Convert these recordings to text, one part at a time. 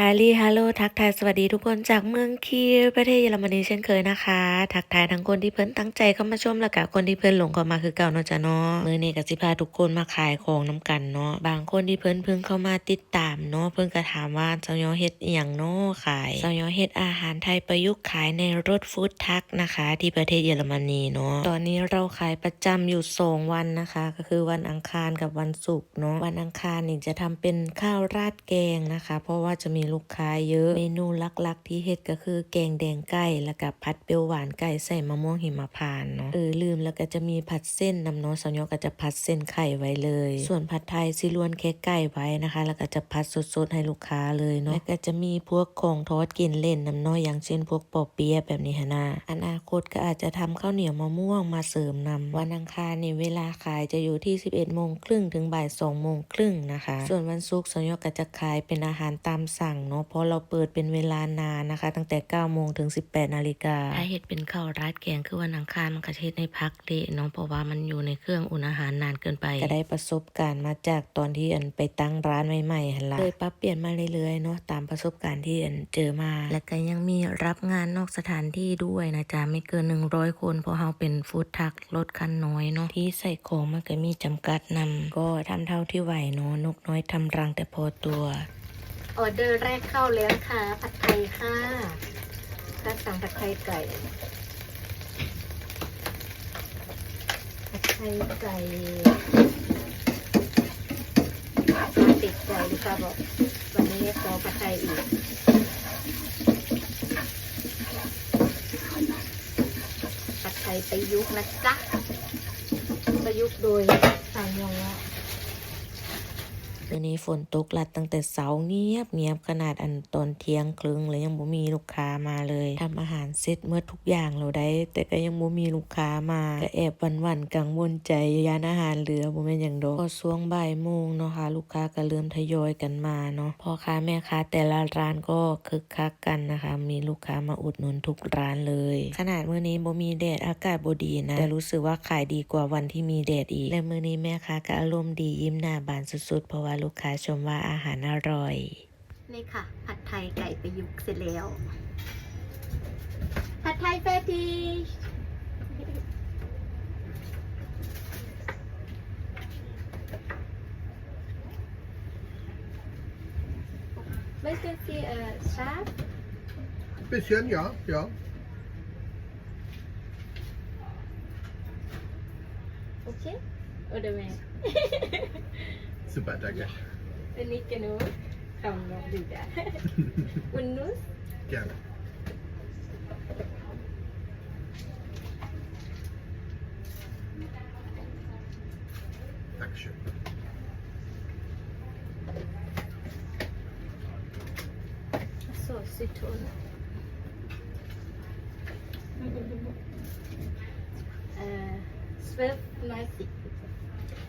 ฮาลีฮัลโหลทักทายสวัสดีทุกคนจากเมืองคียร์ประเทศเยอรมนีเช่นเคยนะคะ ทักทายทั้งคนที่เพิ่นตั้งใจเข้ามาชมแล้วก็คนที่เพิ่นหลงเข้ามาคือเก่าเนาะจ้ะเนาะมื้อนี้ก็สิพาทุกคนมาขายของน้ำกันเนาะบางคนที่เพิ่นเพิ่งเข้ามาติดตามเนาะเพิ่นก็ถามว่าเจ้ายอเฮ็ดอีหยังเนาะขายเจ้ายอเฮ็ดอาหารไทยประยุกต์ขายในรถฟู้ดทักนะคะ ที่ประเทศเยอรมนีเนาะตอนนี้เราขายประจำอยู่สองวันนะคะ ก็คือวันอังคารกับวันศุกร์เนาะวันอังคารนี่จะทำเป็นข้าวราดแกงนะคะ เพราะว่าจะมีลูกค้าเยอะ เมนูหลักๆ ที่เฮ็ดก็คือแกงแดงไก่แล้วก็ผัดเปรี้ยวหวานไก่ใส่มะม่วงหิมพานต์เนาะเออลืมแล้วก็จะมีผัดเส้นน้ำเนาะสัญญก็จะผัดเส้นไข่ไว้เลย ส่วนผัดไทยสิล้วนแค่ไก่ไว้นะคะ แล้วก็จะผัดสดๆให้ลูกค้าเลยเนาะแล้วก็จะมีพวกของทอดกินเล่นน้ำเนาะอย่างเช่นพวกปอเปี๊ยะแบบนี้ฮะนะอนาคตก็อาจจะทำข้าวเหนียวมะม่วงมาเสริมนำวันอังคารนี่เวลาขายจะอยู่ที่ 11โมงครึ่งถึงบ่าย2โมงครึ่งนะคะ ส่วนวันศุกร์สัญญก็จะขายเป็นอาหารตามสั่งเนาะเพราะเราเปิดเป็นเวลานานนะคะ ตั้งแต่9โมงถึง 18นาฬิกาถ้าเห็ดเป็นข้าวราดแกงคือวันอังคารมันก็จะเฮ็ดในพักเดะเนาะเพราะว่ามันอยู่ในเครื่องอุ่นอาหารนานเกินไปก็ได้ประสบการณ์มาจากตอนที่อันไปตั้งร้านใหม่ๆหันละเลยปรับเปลี่ยนมาเรื่อยๆเนาะตามประสบการณ์ที่อันเจอมา และก็ยังมีรับงานนอกสถานที่ด้วยนะจ๊ะไม่เกิน 100 คนเพราะเราเป็นฟู้ดทักรถคันน้อยเนาะที่ใส่ของมันก็มีจำกัดนำก็ทำเท่าที่ไหวเนาะนกน้อยทำรังแต่พอตัว ออเดอร์แรกเข้าแล้วค่ะ ผัดไทยค่ะถ้าสั่งผัดไทยไก่ ผัดไทยไก่ติดใจลูกค้าบอกวันนี้ขอผัดไทยอีกผัดไทยประยุกต์นะจ๊ะประยุกต์โดยสายยอง อะเดี๋ยวนี้ฝนตกหลัดตั้งแต่เสาเงียบเงียบขนาดอันตอนเที่ยงครึ่งเลยยังบ่มีลูกค้ามาเลยทำอาหารเสร็จเมื่อทุกอย่างเราได้ แต่ก็ยังบ่มีลูกค้ามาก็แอบหวันกังวลใจยานอาหารเหลือบ่แม่นหยังดอกพอช่วงบ่ายโมงเนาะค่ะลูกค้าก็เริ่มทยอยกันมาเนาะพ่อค้าแม่ค้าแต่ละร้านก็คึกคักกันนะคะ มีลูกค้ามาอุดหนุนทุกร้านเลย ขนาดมื้อนี้บ่มีแดดอากาศบ่ดีนะแต่รู้สึกว่าขายดีกว่าวันที่มีแดดอีกและมื้อนี้แม่ค้าก็อารมณ์ดียิ้มหน้าบานสุดๆเพราะว่าลูกค้าชมว่าอาหารอร่อย นี่ค่ะ ผัดไทยไก่ประยุกต์เสร็จแล้ว ผัดไทยเฟติชไม่ใช่ที่เอ่อชาร์ป Bisschen, ja, ja. โอเค โอเดเม Super, danke. อันนี้กันนูคำนองดีจ้ะ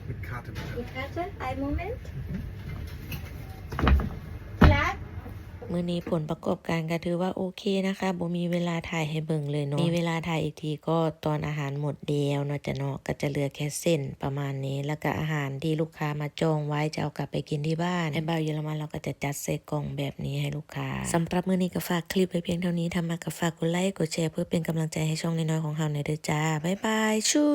Mit Karte bitte. Die Karte, ein Moment. Blatt. มื้อนี้ผลประกอบการก็ถือว่าโอเคนะคะบ่มีเวลาถ่ายให้เบิ่งเลยเนาะ มีเวลาถ่ายอีกทีก็ตอนอาหารหมดแล้วเนาะจะเนาะก็จะเหลือแค่เส้นประมาณนี้ แล้วก็อาหารที่ลูกค้ามาจองไว้จะเอากลับไปกินที่บ้านในบ่าวเยอรมันเราก็จะจัดใส่กล่องแบบนี้ให้ลูกค้าสำหรับมื้อนี้ก็ฝากคลิปไว้เพียงเท่านี้ทำมาก็ฝากกดไลค์กดแชร์เพื่อเป็นกำลังใจให้ช่องน้อยๆของเฮาในอยเด้อจ้าบ๊ายบายชู